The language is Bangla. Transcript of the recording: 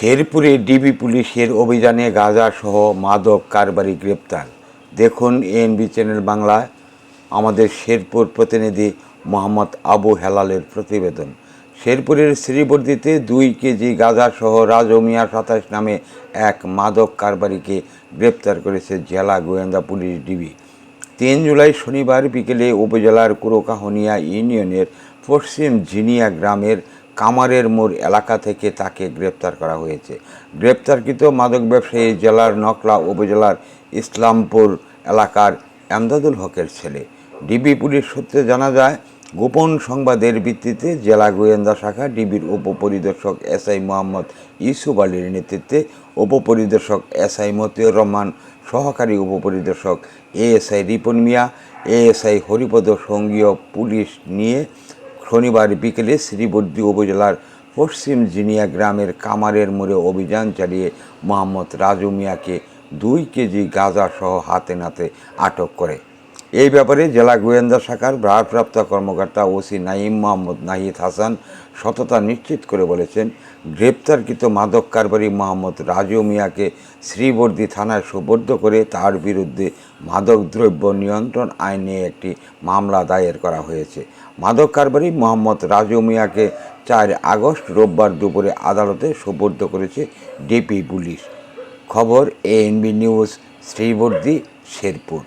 শেরপুরে ডিবি পুলিশের অভিযানে গাঁজাসহ মাদক কারবারি গ্রেপ্তার। দেখুন এএনবি চ্যানেল বাংলায় আমাদের শেরপুর প্রতিনিধি মোহাম্মদ আবু হেলালের প্রতিবেদন। শেরপুরের শ্রীবর্দিতে দুই কেজি গাঁজাসহ রাজু মিয়া সাতাশ নামে এক মাদক কারবারিকে গ্রেপ্তার করেছে জেলা গোয়েন্দা পুলিশ ডিবি। তিন জুলাই শনিবার বিকেলে উপজেলার কুরোকাহনিয়া ইউনিয়নের পশ্চিম জিনিয়া গ্রামের কামারের মোড় এলাকা থেকে তাকে গ্রেপ্তার করা হয়েছে। গ্রেপ্তারকৃত মাদক ব্যবসায়ী জেলার নকলা উপজেলার ইসলামপুর এলাকার এমদাদুল হকের ছেলে। ডিবি পুলিশ সূত্রে জানা যায়, গোপন সংবাদের ভিত্তিতে জেলা গোয়েন্দা শাখা ডিবির উপপরিদর্শক এসআই মোহাম্মদ ইউসুফ আলীর নেতৃত্বে উপপরিদর্শক এসআই মতিউর রহমান, সহকারী উপপরিদর্শক এএসআই রিপন মিয়া, এএসআই হরিপদ সঙ্গীয় পুলিশ নিয়ে শনিবার বিকেলে শ্রীবর্দী উপজেলার পশ্চিম জিনিয়া গ্রামের কামারের মোড়ে অভিযান চালিয়ে মোহাম্মদ রাজু মিয়াকে দুই কেজি গাঁজাসহ হাতে নাতে আটক করে। এই ব্যাপারে জেলা গোয়েন্দা শাখার ভারপ্রাপ্ত কর্মকর্তা ওসি নাইম মোহাম্মদ নাহিদ হাসান সততা নিশ্চিত করে বলেছেন, গ্রেপ্তারকৃত মাদক কারবারি মোহাম্মদ রাজু মিয়াকে শ্রীবর্দী থানায় সুবদ্ধ করে তার বিরুদ্ধে মাদকদ্রব্য নিয়ন্ত্রণ আইনে একটি মামলা দায়ের করা হয়েছে। মাদক কারবারি মোহাম্মদ রাজু মিয়াকে চার আগস্ট রোববার দুপুরে আদালতে সুবদ্ধ করেছে ডিপি পুলিশ। খবর এএনবি নিউজ, শ্রীবর্দী, শেরপুর।